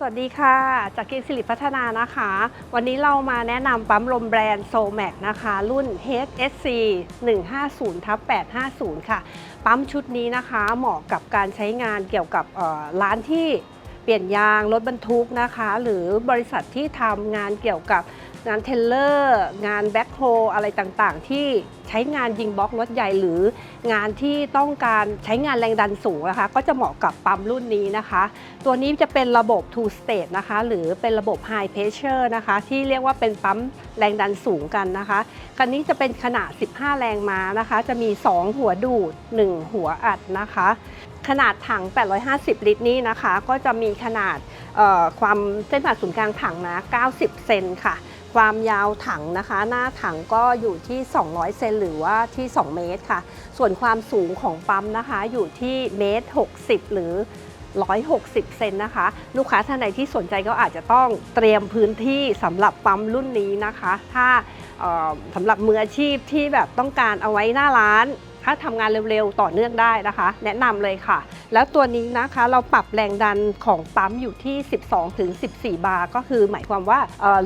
สวัสดีค่ะ จากกียงสิริพัฒนานะคะ วันนี้เรามาแนะนำปั๊มลมแบรนด์โซแมกนะคะ รุ่น HSC 150ทับ850 ค่ะ ปั๊มชุดนี้นะคะเหมาะกับการใช้งานเกี่ยวกับร้านที่เปลี่ยนยางรถบรรทุกนะคะ หรือบริษัทที่ทำงานเกี่ยวกับ งานเทเลอร์ งานแบ็คโฮอะไรต่างๆ ที่ใช้งานยิงบล็อกรถใหญ่หรืองานที่ต้องการใช้งานแรงดันสูงนะคะ ก็จะเหมาะกับปั๊มรุ่นนี้นะคะ ตัวนี้จะเป็นระบบ two stage นะคะ หรือเป็นระบบ high pressure นะคะ ที่เรียกว่าเป็นปั๊มแรงดันสูงกันนะคะคันนี้จะเป็นขนาด 15 แรงม้านะคะ จะมี 2 หัวดูด 1 หัวอัดนะคะ ขนาดถัง 850 ลิตรนี้นะคะ ก็จะมีขนาดความเส้นผ่านศูนย์กลางถังนะ 90 เซนค่ะ ความยาวถังนะคะ หน้าถังก็อยู่ที่ 200 เซนหรือว่าที่ 2 เมตรค่ะ ส่วนความสูงของปั๊มนะคะอยู่ที่เมตร 60 หรือ 160 เซนนะคะ ลูกค้าท่านใดที่สนใจก็อาจจะต้องเตรียมพื้นที่สำหรับปั๊มรุ่นนี้นะคะ ถ้าสำหรับมืออาชีพที่แบบต้องการเอาไว้หน้าร้าน ถ้าทำงานเร็วๆ ต่อเนื่องได้นะคะ แนะนำเลยค่ะ แล้วตัวนี้นะคะเราปรับแรงดันของปั๊มอยู่ที่ 12ถึง14 บาร์ก็คือหมายความว่า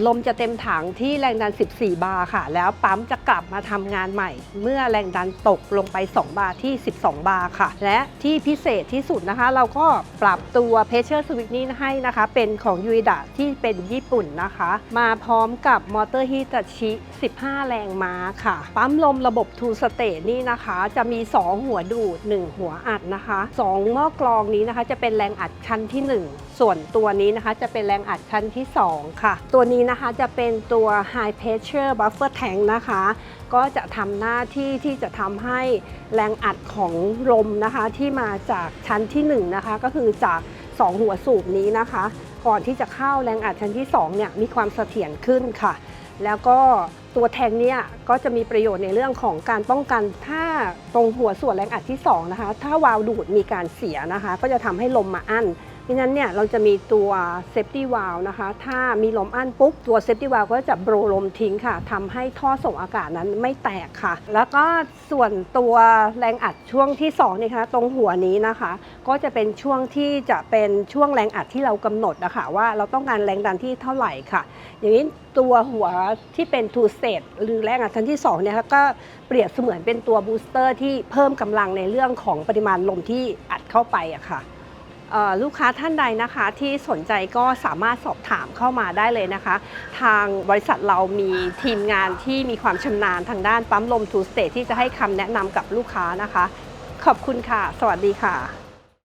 ลมจะเต็มถังที่แรงดัน 14 บาร์ค่ะ แล้วปั๊มจะกลับมาทำงานใหม่ เมื่อแรงดันตกลงไป 2 บาร์ที่ 12 บาร์ค่ะ และที่พิเศษที่สุดนะคะ เราก็ปรับตัว pressure switch นี้ให้นะคะ เป็นของยูดะที่เป็นญี่ปุ่นนะคะ มาพร้อมกับมอเตอร์ฮิตาชิ 15 แรงม้าค่ะ ปั๊มลมระบบ two stage นี่นะคะจะมี 2 หัวดูด 1 หัวอัดนะคะ 2 หม้อกรองนี้นะคะจะเป็นแรงอัดชั้นที่ 1 ส่วนตัวนี้นะคะจะเป็นแรงอัดชั้นที่ 2 ค่ะ ตัวนี้นะคะจะเป็นตัว high pressure buffer tank นะคะ ก็จะทำหน้าที่ที่จะทำให้แรงอัดของลมนะคะที่มาจากชั้นที่1นะคะก็คือจาก 2 หัวสูบนี้นะคะ ก่อนที่จะเข้าแรงอัดชั้นที่2เนี่ยมีความเสถียรขึ้นค่ะ แล้วก็ ตัวแทงเนี่ยก็จะมีประโยชน์ในเรื่องของการป้องกัน ถ้าตรงหัวส่วนแรงอัดที่2นะคะถ้าวาล์วดูดมีการเสียนะคะ ก็จะทำให้ลมมาอั้น เพราะฉะนั้นเนี่ยเราจะมีตัวเซฟตี้วาลนะคะ ถ้ามีลมอั้นปุ๊บ ตัวเซฟตี้วาลก็จะโบรลมทิ้งค่ะทำให้ท่อส่งอากาศนั้นไม่แตกค่ะ แล้วก็ส่วนตัวแรงอัดช่วงที่2นี่คะตรงหัวนี้นะคะ ก็จะเป็นช่วงที่จะเป็นช่วงแรงอัดที่เรากำหนดนะคะว่าเราต้องการแรงดันที่เท่าไหร่ค่ะ อย่างนี้ตัวหัวที่เป็น two stage หรือแรงอัดชั้นที่2เนี่ยก็เปรียบเสมือนเป็นตัวบูสเตอร์ที่เพิ่มกำลังในเรื่องของปริมาณลมที่อัดเข้าไปอะค่ะเอ่อ ลูกค้าท่านใดนะคะที่สนใจก็สามารถสอบถามเข้ามาได้เลยนะคะ ทางบริษัทเรามีทีมงานที่มีความชำนาญทางด้านปั๊มลมทูสเตทที่จะให้คำแนะนำกับลูกค้านะคะ ขอบคุณค่ะ สวัสดีค่ะ